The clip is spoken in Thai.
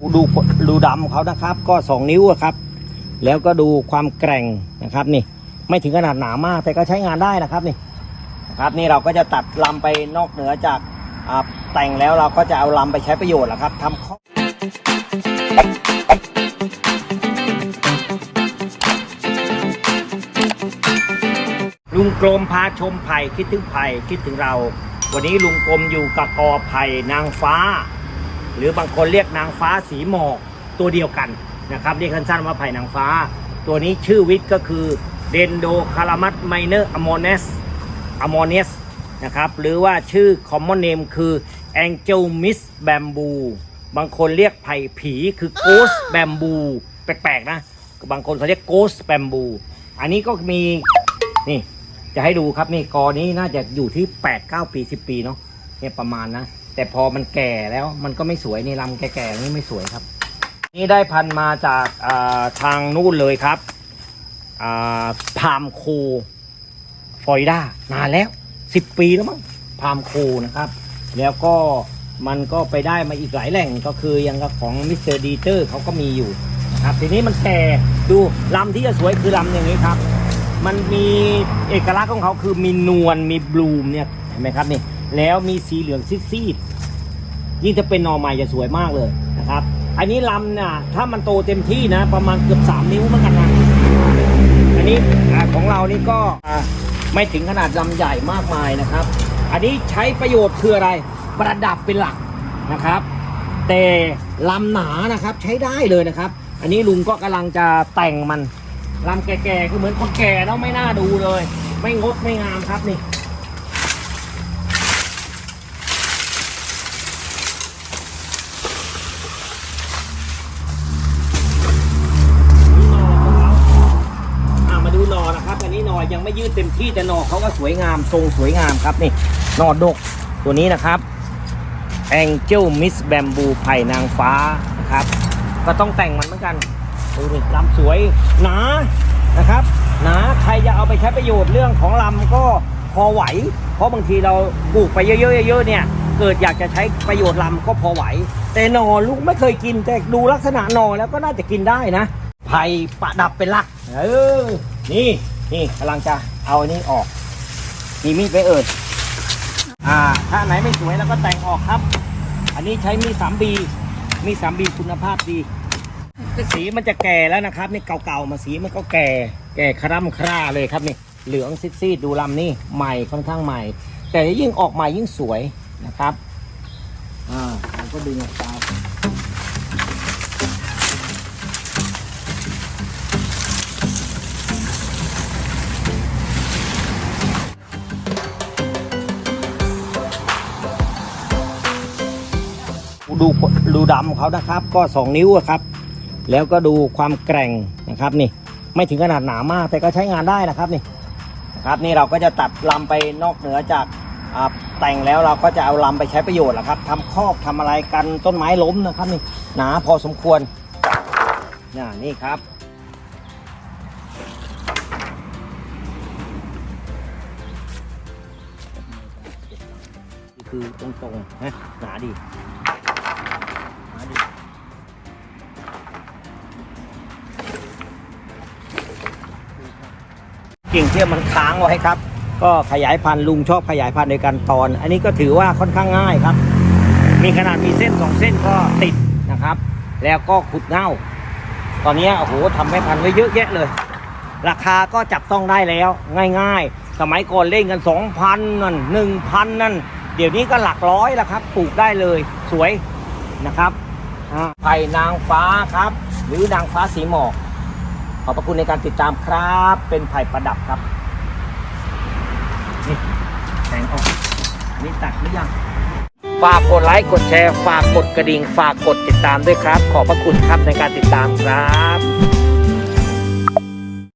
ดูดูดำเขานะครับ ก็สองนิ้วครับ แล้วก็ดูความแกร่งนะครับนี่ ไม่ถึงขนาดหนามาก แต่ก็ใช้งานได้นะครับนี่นะครับนี่เราก็จะตัดลำไปนอกเหนือจากอ่าแต่งแล้วเราก็จะเอาลำไปใช้ประโยชน์ละครับทำข้อลุงกลมพาชมไผ่คิดถึงไผ่คิดถึงเรา วันนี้ลุงกลมอยู่กับกอไผ่นางฟ้า หรือบางคนเรียกนางฟ้าสีหมอกตัวเดียวกันนะครับเรียกสั้นๆว่าไผ่นางฟ้า ตัวนี้ชื่อวิทย์ก็คือเดนโดคารามัตไมเนอร์อมอเนสอมอเนสนะครับหรือว่าชื่อคอมมอนเนมคือแองเจลมิสแบมบูบางคนเรียกไผ่ผีคือโกสแบมบูแปลกๆ นะ บางคนเขาเรียกโกสแบมบูอันนี้ก็มี นี่ จะให้ดูครับนี่กอนี้น่าจะอยู่ที่ 8 9 ปี 10 ปีเนาะเนี่ยประมาณนะ แต่พอมันแก่แล้วมันก็ไม่สวยนี่ลำแก่ๆนี่ไม่สวยครับ นี่ได้พันมาจากาทางนู่นเลยครับพามโคฟลอริดานานแล้ว10ปีแล้วมั้งพามโคนะครับ แล้วก็มันก็ไปได้มาอีกหลายแหล่งก็คืออย่างกับของมิสเตอร์ดีเตอร์เขาก็มีอยู่นะครับทีนี้มันแก่ดูลำที่จะสวยคือลำอย่างนี้ครับ มันมีเอกลักษณ์ของเขาคือมีนวลมีบลูมเนี่ยเห็นไหมครับนี่ แล้วมีสีเหลืองซีดๆยิ่งถ้าเป็นหนอใหม่จะสวยมากเลยนะครับ อันนี้ลำนี่ยถ้ามันโตเต็มที่นะ ประมาณเกือบ3นิ้วเหมือนกันนะอันนี้ของเรานี่ก็ไม่ถึงขนาดลำใหญ่มากมายนะครับ อันนี้ใช้ประโยชน์คืออะไร ประดับเป็นหลักนะครับ แต่ลำหนานะครับใช้ได้เลยนะครับ อันนี้ลุงก็กำลังจะแต่งมันลำแก่ๆคือเหมือนคนแก่แล้วไม่น่าดูเลย ไม่งดไม่งามครับนี่หนอของเราอะมาดูหนอนะครับ อันนี้หนอ ยังไม่ยืดเต็มที่แต่หนอเขาก็สวยงามทรงสวยงามครับนี่หนอดกตัวนี้นะครับ Angel Miss Bamboo ไผ่นางฟ้านะครับ ก็ต้องแต่งมันเหมือนกันดูดิลำสวยหนานะครับหนาใครจะเอาไปใช้ประโยชน์เรื่องของลำก็พอไหว เพราะบางทีเราปลูกไปเยอะๆเยอะๆเนี่ยเกิดอยากจะใช้ประโยชน์ลำก็พอไหว แต่หนอลูกไม่เคยกิน แต่ดูลักษณะหนอแล้วก็น่าจะกินได้นะไผ่ประดับเป็นหลัก เออ นี่ นี่กำลังจะเอาอันนี้ออก มีมีดไปเอิดอ่า ถ้าไหนไม่สวยแล้วก็แต่งออกครับ อันนี้ใช้มีดสามบีมีดสามบีคุณภาพดีสีมันจะแก่แล้วนะครับนี่เก่าๆมาสีมันก็แก่ แก่คร่ำคร่าเลยครับนี่เหลืองซีดๆดูลำนี่ใหม่ค่อนข้างใหม่ แต่ยิ่งออกใหม่ยิ่งสวยนะครับ อ่าเราก็ดึงออกมา ดูดูดำเขานะครับ ก็สองนิ้วครับ แล้วก็ดูความแกร่งนะครับนี่ ไม่ถึงขนาดหนามาก แต่ก็ใช้งานได้นะครับนี่นะครับนี่เราก็จะตัดลำไปนอกเหนือจากแต่งแล้วเราก็จะเอาลำไปใช้ประโยชน์ละครับทำคอกทำอะไรกันต้นไม้ล้มนะครับนี่หนาพอสมควรนี่นี่ครับคือตรงๆนะหนาดี กิ่งที่มันค้างไว้ครับ ก็ขยายพันธุ์ลุงชอบขยายพันธุ์โดยการตอน อันนี้ก็ถือว่าค่อนข้างง่ายครับ มีขนาดมีเส้นสองเส้นก็ติดนะครับ แล้วก็ขุดเง่า ตอนนี้โอ้โหทำให้พันธุ์ไว้เยอะแยะเลย ราคาก็จับต้องได้แล้วง่ายๆ สมัยก่อนเล่นกันสองพันนั่นหนึ่งพันนั่นเดี๋ยวนี้ก็หลักร้อยแล้วครับปลูกได้เลยสวยนะครับไผ่นางฟ้าครับ หรือนางฟ้าสีหมอก อบพระคุณในการติดตามครับ เป็นไผ่ประดับครับ นี่แสงออกนี่ตัดหรือยัง ฝากกดไลค์กดแชร์ ฝากกดกระดิ่ง ฝากกดติดตามด้วยครับ ขอบพระคุณครับในการติดตามครับ